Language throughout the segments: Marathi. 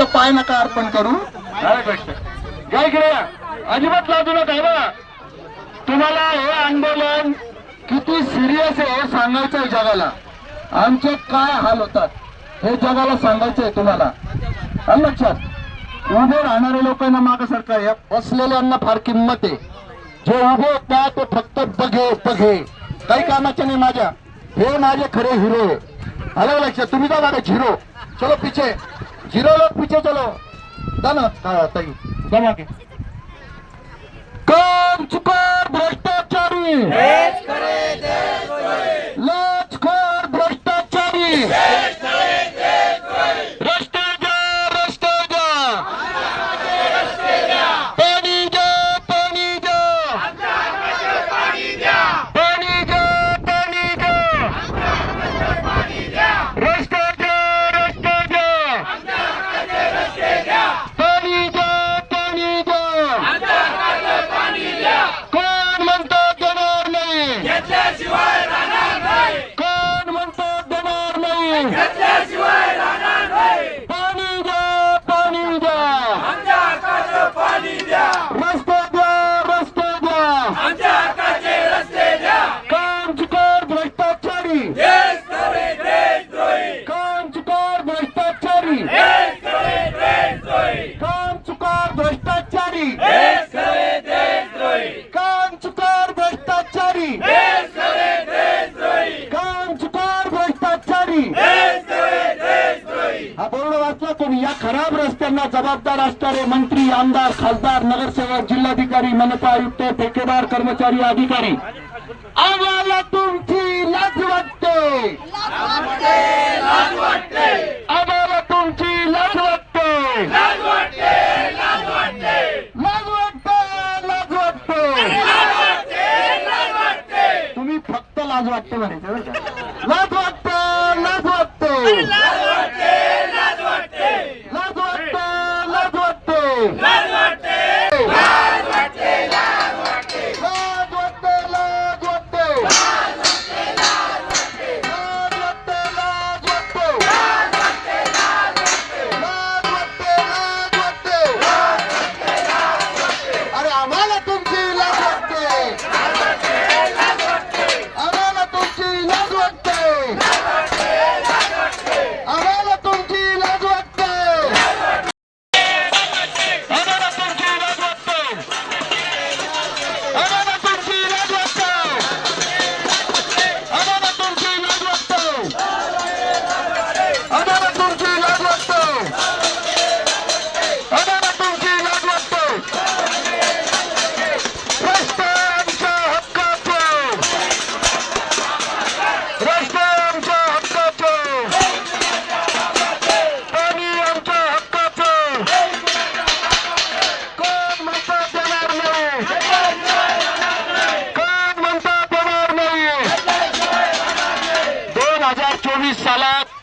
फक्त पाय नका अर्पण करू. जय इकडे अजिबात लाजू नका बा तुम्हाला हे आंदोलन किती सिरियस आहे हे सांगायचं आहे जगाला. आमचे काय हाल होतात हे जगाला सांगायचं आहे तुम्हाला. लक्षात. उभे राहणाऱ्या लोकांना माग सरकार या बसलेल्यांना फार किंमत आहे. जे उभे आहेत ते फक्त बघे बघे. काही कामाचे नाही माझ्या. हे माझे खरे हिरो. आहे आलं लक्षात? तुम्ही का बघा झिरो. चलो पिछे. जीरो लोग पीछे चलो. दाना ताई. दबा के काम चुका भ्रष्टाचारी. कोण म्हणतो देणार नाही? खराब जबाबदार असणारे मंत्री आमदार खासदार नगरसेवक जिल्हाधिकारी मनपा आयुक्त ठेकेदार कर्मचारी अधिकारी. आम्हाला तुमची लाज वाटते. आम्हाला तुमची लाज वाटते. लाज वाटते लाज वाटते. तुम्ही फक्त लाज वाटते म्हणायचं लाज वाटते लाज वाटते लाज वाटते.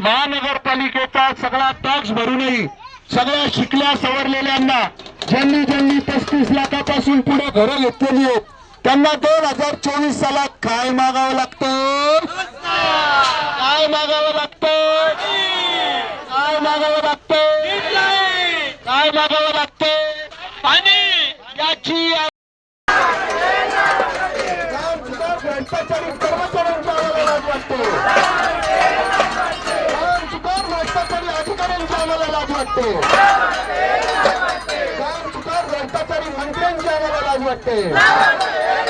महानगरपालिकेचा सगळा टॅक्स भरूनही सगळ्या शिकल्या सवरलेल्यांना ज्यांनी ज्यांनी पस्तीस लाखापासून पुढे घरं घेतलेली आहेत त्यांना दोन हजार चोवीस सालात काय मागावं लागतं? काय मागावं लागतं? काय मागावं लागतं? काय मागावं लागतं? पाणी! याची अधिकाऱ्यांची आम्हाला लाज वाटते. काम चुकार भ्रष्टाचारी मंत्र्यांची आम्हाला लाज वाटते.